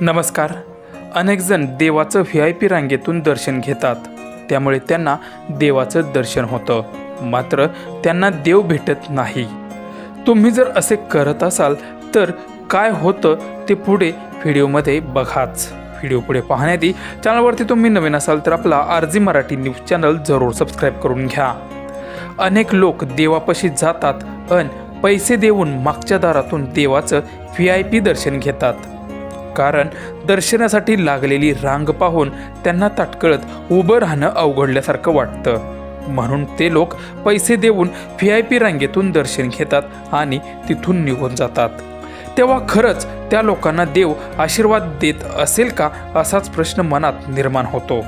नमस्कार. अनेक जण देवाचं व्ही आय पी रांगेतून दर्शन घेतात. त्यामुळे त्यांना देवाचं दर्शन होतं. मात्र त्यांना देव भेटत नाही. तुम्ही जर असे करत असाल तर काय होतं ते पुढे व्हिडिओमध्ये बघाच. व्हिडिओ पुढे पाहण्याआधी चॅनलवरती तुम्ही नवीन असाल तर आपला आरजी मराठी न्यूज चॅनल जरूर सबस्क्राईब करून घ्या. अनेक लोक देवापाशी जातात अन पैसे देऊन मागच्या दारातून देवाचं व्ही आय पी दर्शन घेतात. कारण दर्शनासाठी लागलेली रांग पाहून त्यांना ताटकळत उभं राहणं अवघडल्यासारखं वाटतं. म्हणून ते लोक पैसे देऊन व्ही आय पी रांगेतून दर्शन घेतात आणि तिथून निघून जातात. तेव्हा खरंच त्या लोकांना देव आशीर्वाद देत असेल का असाच प्रश्न मनात निर्माण होतो.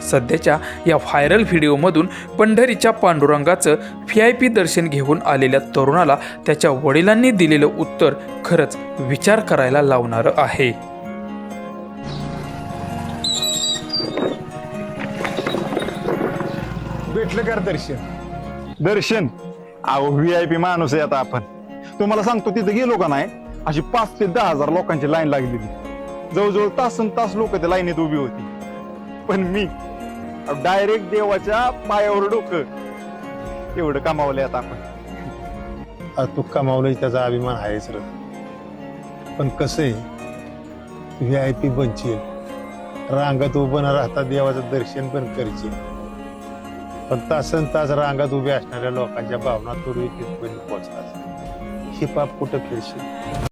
सध्याच्या या व्हायरल व्हिडिओमधून पंढरीच्या पांडुरंगाचं व्ही आय पी दर्शन घेऊन आलेल्या तरुणाला त्याच्या वडिलांनी दिलेलं उत्तर खरंच विचार करायला लावणारं आहे. भेटलं का दर्शन? दर्शन? अहो व्ही आय पी माणूस आहे आता आपण. तुम्हाला सांगतो तिथे गेलो का नाही अशी पाच ते दहा हजार लोकांची लाईन लागलेली. जवळजवळ तासन तास लोक त्या लाईनीत उभी होती. पण मी डायरेक्ट देवाच्या पायावर डोकं. एवढं कमावलंय आता आपण. तू कमावलंय त्याचा अभिमान आहेच र. पण कसं आहे व्ही आय पी बनशील. रांगात उभं न राहता देवाचं दर्शन पण करशील. पण तासन तास रांगात उभे असणाऱ्या लोकांच्या भावना तू तिथपर्यंत पोहोचतात ही पाप कुठं फिरशील